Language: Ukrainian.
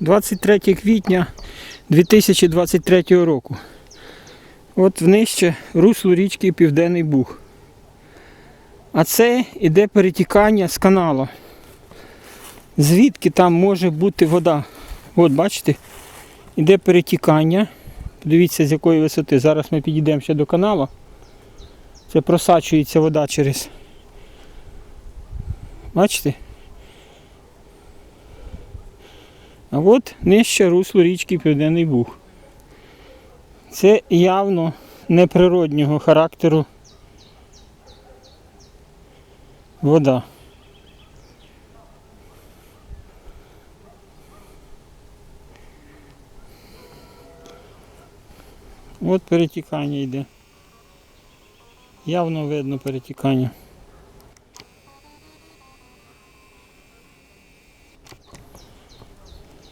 23 квітня 2023 року. От внижче русло річки Південний Буг. А це іде перетікання з каналу. Звідки там може бути вода? От бачите, іде перетікання. Подивіться з якої висоти. Зараз ми підійдемо ще до каналу. Це просачується вода через. Бачите? А от нижче русло річки Південний Буг. Це явно неприроднього характеру вода. От перетікання йде. Явно видно перетікання.